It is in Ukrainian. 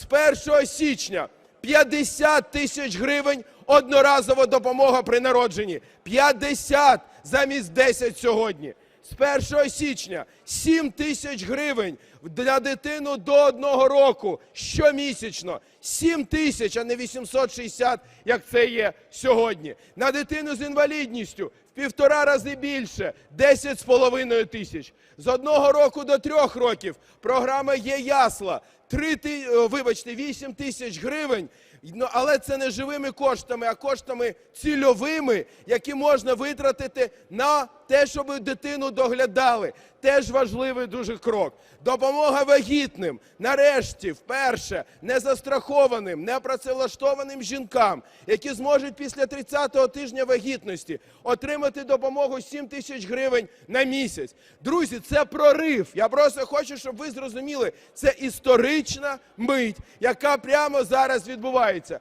з 1 січня 50 тисяч гривень одноразова допомога при народженні. 50 замість 10 сьогодні. З 1 січня 7 тисяч гривень для дитину до одного року щомісячно. 7 тисяч, а не 860, як це є сьогодні. На дитину з інвалідністю півтора рази більше 10,5 тисяч. З одного року до трьох років програма є ясла. 3 ти, е, вибачте, 8 тисяч гривень. Ну, але це не живими коштами, а коштами цільовими, які можна витратити на те, щоб дитину доглядали. Теж важливий дуже крок. Допомога вагітним. Нарешті, вперше, незастрахованим, непрацевлаштованим жінкам, які зможуть після 30-го тижня вагітності отримати допомогу 7 тисяч гривень на місяць. Друзі, це прорив. Я просто хочу, щоб ви зрозуміли, це історична мить, яка прямо зараз відбувається.